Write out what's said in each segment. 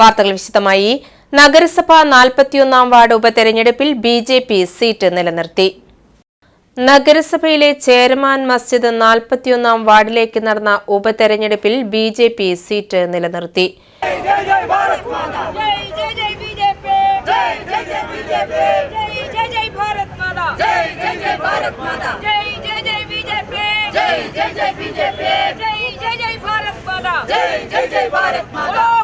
വാർത്തകൾ വിശദമായി. നഗരസഭ നാൽപ്പത്തിയൊന്നാം വാർഡ് ഉപതെരഞ്ഞെടുപ്പിൽ ബി ജെ പി സീറ്റ് നിലനിർത്തി. നഗരസഭയിലെ ചേരമാൻ മസ്ജിദ് നാൽപ്പത്തിയൊന്നാം വാർഡിലേക്ക് നടന്ന ഉപതെരഞ്ഞെടുപ്പിൽ ബി ജെ പി സീറ്റ് നിലനിർത്തി. ജയ് ജയ് ജയ് Bharat Mata.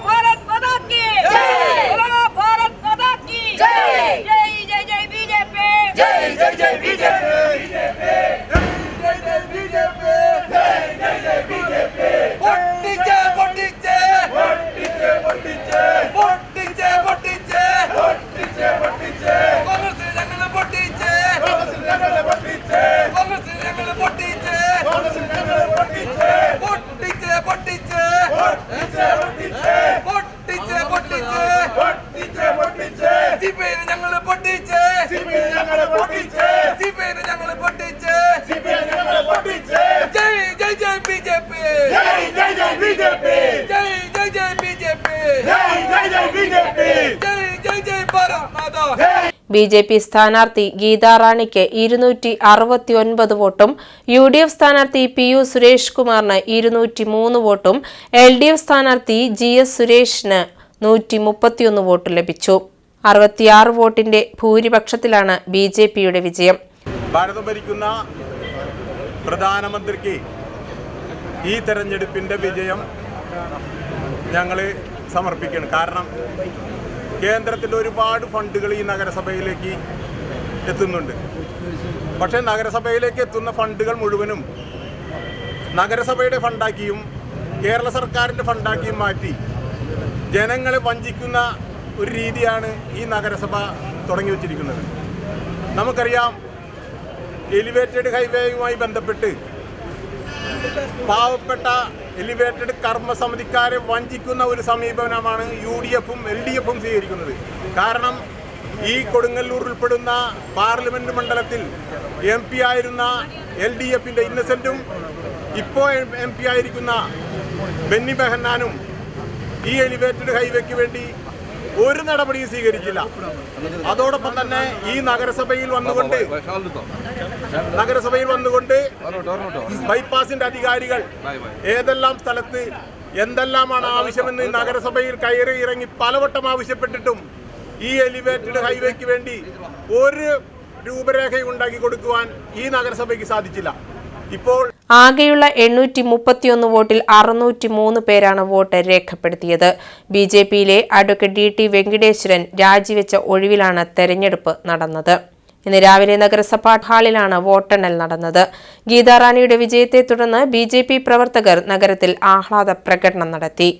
B J P സ്ഥാനാർത്ഥി ഗീതാറാണിക്ക് ഇരുന്നൂറ്റി അറുപത്തി ഒൻപത് വോട്ടും യു ഡി എഫ് സ്ഥാനാർത്ഥി പി യു സുരേഷ് കുമാറിന് ഇരുന്നൂറ്റി മൂന്ന് വോട്ടും എൽ ഡി എഫ് സ്ഥാനാർത്ഥി ജി എസ് സുരേഷിന് നൂറ്റി മുപ്പത്തിയൊന്ന് വോട്ട് ലഭിച്ചു. അറുപത്തിയാറ് വോട്ടിന്റെ ഭൂരിപക്ഷത്തിലാണ് ബി ജെ പിയുടെ വിജയം. ഭാരതം ഭരിക്കുന്ന പ്രധാനമന്ത്രിക്ക് ഈ തെരഞ്ഞെടുപ്പിന്റെ വിജയം ഞങ്ങൾ സമർപ്പിക്കണം കാരണം കേന്ദ്രത്തിൽ ഒരുപാട് ഫണ്ടുകൾ ഈ നഗരസഭയിലേക്ക് എത്തുന്നുണ്ട്. പക്ഷേ നഗരസഭയിലേക്ക് എത്തുന്ന ഫണ്ടുകൾ മുഴുവനും നഗരസഭയുടെ ഫണ്ടാക്കിയും കേരള സർക്കാരിന്റെ ഫണ്ടാക്കിയും മാറ്റി ജനങ്ങളെ വഞ്ചിക്കുന്ന ഒരു രീതിയാണ് ഈ നഗരസഭ തുടങ്ങി വച്ചിരിക്കുന്നത്. നമുക്കറിയാം എലിവേറ്റഡ് ഹൈവേയുമായി ബന്ധപ്പെട്ട് പാവപ്പെട്ട എലിവേറ്റഡ് കർമ്മസമിതിക്കാരെ വഞ്ചിക്കുന്ന ഒരു സമീപനമാണ് യു ഡി എഫും എൽ ഡി എഫും സ്വീകരിക്കുന്നത്. കാരണം ഈ കൊടുങ്ങല്ലൂർ ഉൾപ്പെടുന്ന പാർലമെന്റ് മണ്ഡലത്തിൽ എം പി ആയിരുന്ന എൽ ഡി എഫിന്റെ ഇന്നസെന്റും ഇപ്പോൾ എം പി ആയിരിക്കുന്ന ബെന്നി ബെഹന്നാനും ഈ എലിവേറ്റഡ് ഹൈവേക്ക് വേണ്ടി ഒരു നടപടിയും സ്വീകരിച്ചില്ല അതോടൊപ്പം തന്നെ ഈ നഗരസഭയിൽ വന്നുകൊണ്ട് നഗരസഭയിൽ വന്നുകൊണ്ട് ബൈപ്പാസിന്റെ അധികാരികൾ ഏതെല്ലാം സ്ഥലത്ത് എന്തെല്ലാമാണ് ആവശ്യമെന്ന് നഗരസഭയിൽ കയറി ഇറങ്ങി പലവട്ടം ആവശ്യപ്പെട്ടിട്ടും ഈ എലിവേറ്റഡ് ഹൈവേക്ക് വേണ്ടി ഒരു രൂപരേഖ ഉണ്ടാക്കി കൊടുക്കുവാൻ ഈ നഗരസഭയ്ക്ക് സാധിച്ചില്ല. ഇപ്പോൾ ആകെയുള്ള എണ്ണൂറ്റി മുപ്പത്തിയൊന്ന് വോട്ടിൽ അറുന്നൂറ്റി മൂന്ന് പേരാണ് വോട്ട് രേഖപ്പെടുത്തിയത്. ബി ജെ പിയിലെ അഡ്വക്കേറ്റ് ഡി ടി വെങ്കടേശ്വരൻ രാജിവെച്ച ഒഴിവിലാണ് തെരഞ്ഞെടുപ്പ് നടന്നത്. ഇന്ന് രാവിലെ നഗരസഭാ ഹാളിലാണ് വോട്ടെണ്ണൽ നടന്നത്. ഗീതാറാണിയുടെ വിജയത്തെ തുടർന്ന് ബി പ്രവർത്തകർ നഗരത്തിൽ ആഹ്ലാദ പ്രകടനം നടത്തി.